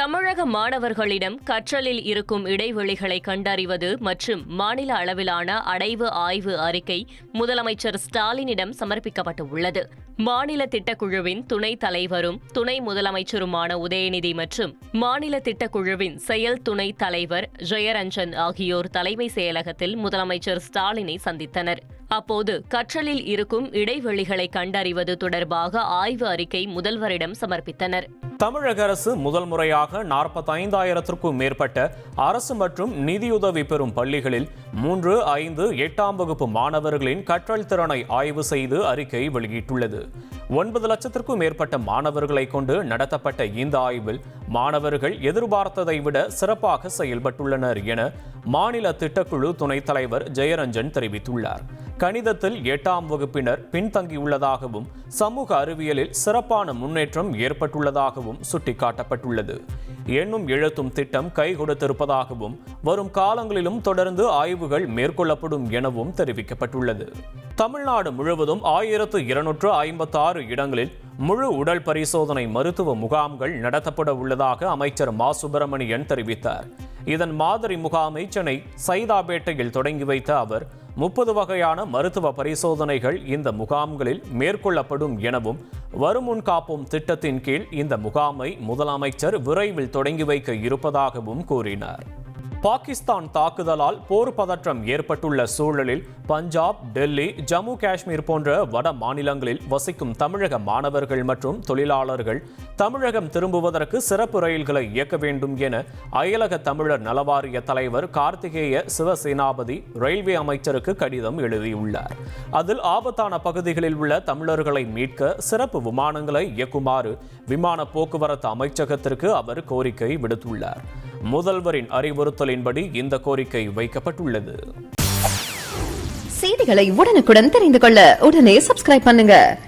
தமிழக மாணவர்களிடம் கற்றலில் இருக்கும் இடைவெளிகளை கண்டறிவது மற்றும் மாநில அளவிலான அடைவு ஆய்வு அறிக்கை முதலமைச்சர் ஸ்டாலினிடம் சமர்ப்பிக்கப்பட்டுள்ளது. மாநில திட்டக்குழுவின் துணைத் தலைவரும் துணை முதலமைச்சருமான உதயநிதி மற்றும் மாநில திட்டக்குழுவின் செயல் துணைத் தலைவர் ஜெயரஞ்சன் ஆகியோர் தலைமை செயலகத்தில் முதலமைச்சர் ஸ்டாலினை சந்தித்தனர். அப்போது கற்றலில் இருக்கும் இடைவெளிகளை கண்டறிவது தொடர்பாக ஆய்வு அறிக்கை முதல்வரிடம் சமர்ப்பித்தனர். தமிழக அரசு முதல் முறையாக நாற்பத்தைந்தாயிரத்திற்கும் மேற்பட்ட அரசு மற்றும் நிதியுதவி பெறும் பள்ளிகளில் மூன்று ஐந்து எட்டாம் வகுப்பு மாணவர்களின் கற்றல் திறனை ஆய்வு செய்து அறிக்கை வெளியிட்டுள்ளது. ஒன்பது லட்சத்திற்கும் மேற்பட்ட மாணவர்களை கொண்டு நடத்தப்பட்ட இந்த ஆய்வில் மாணவர்கள் எதிர்பார்த்ததை விட சிறப்பாக செயல்பட்டுள்ளனர் என மாநில திட்டக்குழு துணைத் தலைவர் ஜெயரஞ்சன் தெரிவித்துள்ளார். கணிதத்தில் எட்டாம் வகுப்பினர் பின்தங்கியுள்ளதாகவும் சமூக அறிவியலில் சிறப்பான முன்னேற்றம் ஏற்பட்டுள்ளதாகவும் சுட்டிக்காட்டப்பட்டுள்ளது. எண்ணும் எழுத்தும் திட்டம் கை கொடுத்திருப்பதாகவும் வரும் காலங்களிலும் தொடர்ந்து ஆய்வுகள் மேற்கொள்ளப்படும் எனவும் தெரிவிக்கப்பட்டுள்ளது. தமிழ்நாடு முழுவதும் ஆயிரத்து இருநூற்று ஐம்பத்தி ஆறு இடங்களில் முழு உடல் பரிசோதனை மருத்துவ முகாம்கள் நடத்தப்பட உள்ளதாக அமைச்சர் மா. சுப்பிரமணியன் தெரிவித்தார். இதன் மாதிரி முகாமை சென்னை சைதாபேட்டையில் தொடங்கி வைத்த அவர் முப்பது வகையான மருத்துவ பரிசோதனைகள் இந்த முகாம்களில் மேற்கொள்ளப்படும் எனவும் வருமுன் காப்போம் திட்டத்தின் கீழ் இந்த முகாமை முதலமைச்சர் விரைவில் தொடங்கி வைக்க இருப்பதாகவும் கூறினார். பாகிஸ்தான் தாக்குதலால் போர் பதற்றம் ஏற்பட்டுள்ள சூழலில் பஞ்சாப் டெல்லி ஜம்மு காஷ்மீர் போன்ற வட மாநிலங்களில் வசிக்கும் தமிழக மாணவர்கள் மற்றும் தொழிலாளர்கள் தமிழகம் திரும்புவதற்கு சிறப்பு ரயில்களை இயக்க வேண்டும் என அயலக தமிழர் நலவாரிய தலைவர் கார்த்திகேய சிவசேனாபதி ரயில்வே அமைச்சருக்கு கடிதம் எழுதியுள்ளார். அதில் ஆபத்தான பகுதிகளில் உள்ள தமிழர்களை மீட்க சிறப்பு விமானங்களை இயக்குமாறு விமான போக்குவரத்து அமைச்சகத்திற்கு அவர் கோரிக்கை விடுத்துள்ளார். முதல்வரின் அறிவுறுத்தலின்படி இந்த கோரிக்கை வைக்கப்பட்டுள்ளது. செய்திகளை உடனுக்குடன் தெரிந்து கொள்ள உடனே சப்ஸ்கிரைப் பண்ணுங்க.